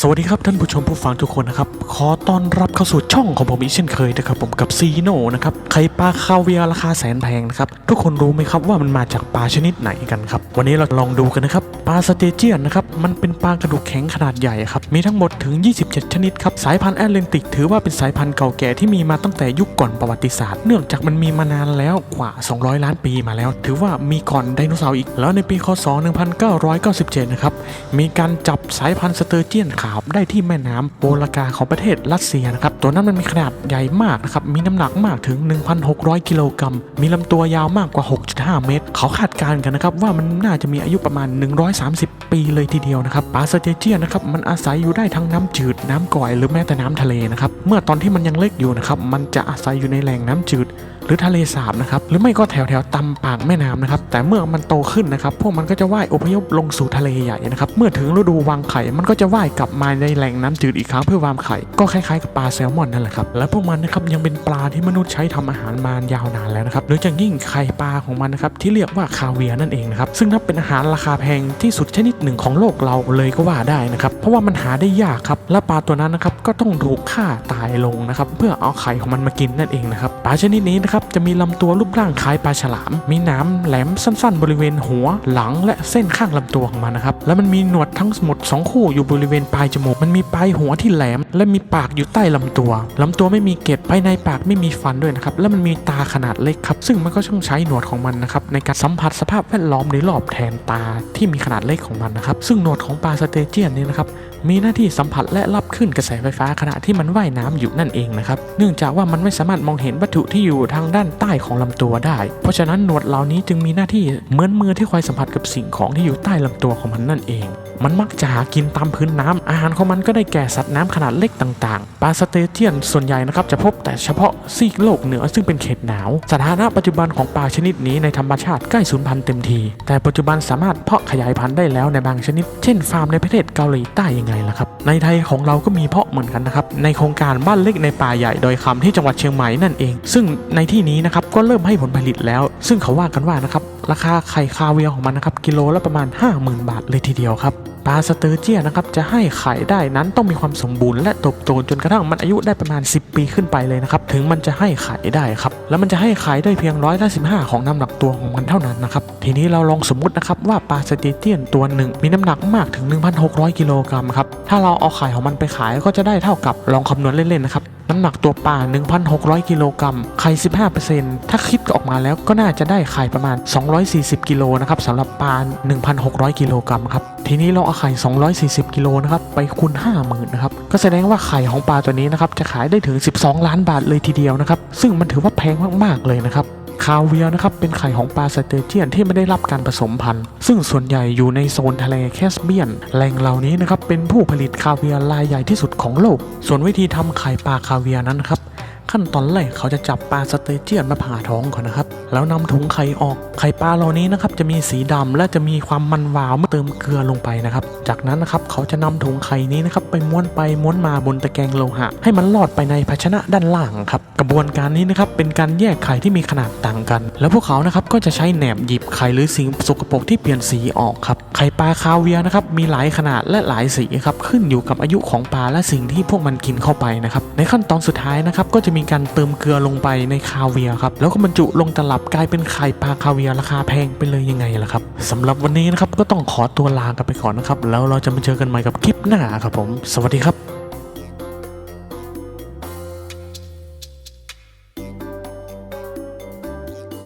สวัสดีครับท่านผู้ชมผู้ฟังทุกคนนะครับขอต้อนรับเข้าสู่ช่องของผมอีกเช่นเคยนะครับผมกับซีโนนะครับไข่ปลาคาเวียร์ราคาแสนแพงนะครับทุกคนรู้ไหมครับว่ามันมาจากปลาชนิดไหนกันครับวันนี้เราลองดูกันนะครับปลาสเตเจียนนะครับมันเป็นปลากระดูกแข็งขนาดใหญ่ครับมีทั้งหมดถึง 27 ชนิดครับสายพันธุ์แอตแลนติก ถือว่าเป็นสายพันธุ์เก่าแก่ที่มีมาตั้งแต่ยุคก่อนประวัติศาสตร์ เนื่องจากมันมีมานานแล้วกว่า 200 ล้านปีมาแล้ว ถือว่ามีก่อนไดโนเสาร์อีกแล้วในปีคศ 1997 นะครับมีการจับสายพันธุ์สเตอร์เจียนขาวได้ที่แม่น้ำโบลากาของประเทศรัสเซียนะครับ ตัวนั้นมันมีขนาดใหญ่มากนะครับ มีน้ำหนักมากถึง 1,600 กิโลกรัม มีลำตัวยาวมากกว่า 6.5 เมตร เขาคาดการณ์กันนะครับว่ามันน่าจะมีอายุประมาณ 130 ปีเลยทีเดียวนะครับ ปลาสเตเจียนะครับ มันอาศัยอยู่ได้ทั้งน้ำจืด น้ำก่อยหรือแม้แต่น้ำทะเลนะครับ เมื่อตอนที่มันยังเล็กอยู่นะครับ มันจะอาศัยอยู่ในแหล่งน้ำจืดหรือทะเลสาบนะครับหรือไม่ก็แถวแถวตำปากแม่น้ำนะครับแต่เมื่อมันโตขึ้นนะครับพวกมันก็จะว่ายอพยพลงสู่ทะเลใหญ่นะครับเมื่อถึงฤดูวางไข่มันก็จะว่ายกลับมาในแหล่งน้ำจืดอีกครั้งเพื่อวางไข่ก็คล้ายๆกับปลาแซลมอนนั่นแหละครับและพวกมันนะครับยังเป็นปลาที่มนุษย์ใช้ทำอาหารมายาวนานแล้วนะครับโดยเฉพาะยิ่งไข่ปลาของมันนะครับที่เรียกว่าคาเวียร์นั่นเองนะครับซึ่งนับเป็นอาหารราคาแพงที่สุดชนิดหนึ่งของโลกเราเลยก็ว่าได้นะครับเพราะว่ามันหาได้ยากครับและปลาตัวนั้นนะครับก็ต้องถูกฆ่าตายลงนะครับเพื่อเอาไข่ของมันมากินนั่นเองนะครับปลาชนิดนี้นะครับจะมีลำตัวรูปร่างคล้ายปลาฉลาม มีหน้ำแหลมสั้นๆ บริเวณหัว หลังและเส้นข้างลำตัวของมันนะครับแล้วมันมีหนวดทั้งหมด2คู่อยู่บริเวณปลายจมูกมันมีปลายหัวที่แหลม และมีปากอยู่ใต้ลำตัวลำตัวไม่มีเกล็ดภายในปากไม่มีฟันด้วยนะครับและมันมีตาขนาดเล็กครับ ซึ่งมันก็ต้องใช้หนวดของมันนะครับในการสัมผัสสภาพแวดล้อมโดยรอบแทนตาที่มีขนาดเล็กของมันนะครับซึ่งหนวดของปลาสเตเจียนนี่นะครับมีหน้าที่สัมผัสและรับขึ้นกระแสไฟฟ้าขณะที่มันว่ายน้ำอยู่นั่นเองนะครับ เนื่องจากว่ามันไม่สามารถมองเห็นวัตถุที่อยู่ทางด้านใต้ของลำตัวได้ เพราะฉะนั้นหนวดเหล่านี้จึงมีหน้าที่เหมือนมือที่คอยสัมผัสกับสิ่งของที่อยู่ใต้ลำตัวของมันนั่นเอง มันมักจะหากินตามพื้นน้ำอาหารของมันก็ได้แก่สัตว์น้ำขนาดเล็กต่างๆ ปลาสเตเจียนส่วนใหญ่นะครับจะพบแต่เฉพาะซีกโลกเหนือซึ่งเป็นเขตหนาว สถานะปัจจุบันของปลาชนิดนี้ในธรรมชาติใกล้สูญพันธุ์เต็มที แต่ปัจจุบันสามารถเพาะขยายพันธุ์ได้แล้วในบางชนิด เช่น ฟาร์มในประเทศเกาหลีใต้ยังไงล่ะครับ ในไทยของเราก็มีเพาะเหมือนกันนะครับ ในโครงการบ้านเล็กในป่าใหญ่โดยคำที่จังหวัดเชียงใหม่นั่นเอง ซึ่งในที่นี้นะครับก็เริ่มให้ผลผลิตแล้ว ซึ่งเขาว่ากันว่านะครับราคาไข่คาเวียร์ของมันนะครับกิโลละประมาณ 50,000 บาทเลยทีเดียวครับปลาสเตอร์เจียนะครับจะให้ไข่ได้นั้นต้องมีความสมบูรณ์และเติบโตจนกระทั่งมันอายุได้ประมาณ 10 ปีขึ้นไปเลยนะครับถึงมันจะให้ไข่ได้ครับ แล้วมันจะให้ไข่ได้เพียงร้อยละสิของน้ำหนักตัวของมันเท่านั้นนะครับ ทีนี้เราลองสมมุตินะครับว่าปลาสเตอร์เจียนตัวหนึ่งมีน้ำหนักมากถึง 1,600 กิโลกรัมครับ ถ้าเราเอาไข่ของมันไปขายก็จะได้เท่ากับลองคำนวณเล่นๆนะครับ น้ำหนักตัวปลา 1,600 กิโลกรัม ไข่ 15%ถ้าคิดออกมาแล้วก็น่าจะได้ไข่ประมาณ 240 กิโลนะครับสำหรับปลา 1,600 กิโลกรัมครับ ทีนี้เราเอาไข่ 240 กิโลนะครับไปคูณ 50,000นะครับ ก็แสดงว่าไข่ของปลาตัวนี้นะครับจะขายได้ถึง 12 ล้านบาทเลยทีเดียวนะครับ ซึ่งมันถือว่าแพงมาก ๆ เลยนะครับคาเวียร์นะครับเป็นไข่ของปลาสเตอร์เจียนที่ไม่ได้รับการผสมพันธุ์ ซึ่งส่วนใหญ่อยู่ในโซนทะเลแคสเบียน แหล่งเหล่านี้นะครับเป็นผู้ผลิตคาเวียร์รายใหญ่ที่สุดของโลก ส่วนวิธีทำไข่ปลาคาเวียร์นั้นครับ ขั้นตอนแรกเขาจะจับปลาสเตอร์เจียนมาผ่าท้องก่อนนะครับ แล้วนำถุงไข่ออก ไข่ปลาเหล่านี้นะครับจะมีสีดำและจะมีความมันวาวเมื่อเติมเกลือลงไปนะครับ จากนั้นนะครับเขาจะนำถุงไข่นี้นะครับไปม้วนไปม้วนมาบนตะแกรงโลหะ ให้มันลอดไปในภาชนะด้านล่างครับ กระบวนการนี้นะครับเป็นการแยกไข่ที่มีขนาดต่างกัน แล้วพวกเขานะครับก็จะใช้แหนบหยิบไข่หรือสิ่งสกปรกที่เปลี่ยนสีออกครับ ไข่ปลาคาเวียนะครับมีหลายขนาดและหลายสีครับขึ้นอยู่กับอายุของปลาและสิ่งที่พวกมันกินเข้าไปนะครับในขั้นตอนสุดท้ายนะครับก็จะมีีการเติมเกลือลงไปในคาเวียครับแล้วก็บรรจุลงตลับกลายเป็นไข่ปลาคาเวียร์ราคาแพงไปเลยยังไงล่ะครับสำหรับวันนี้นะครับก็ต้องขอตัวลากันไปก่อนนะครับแล้วเราจะมาเจอกันใหม่กับคลิปหน้าครับผม สวัสดีครับ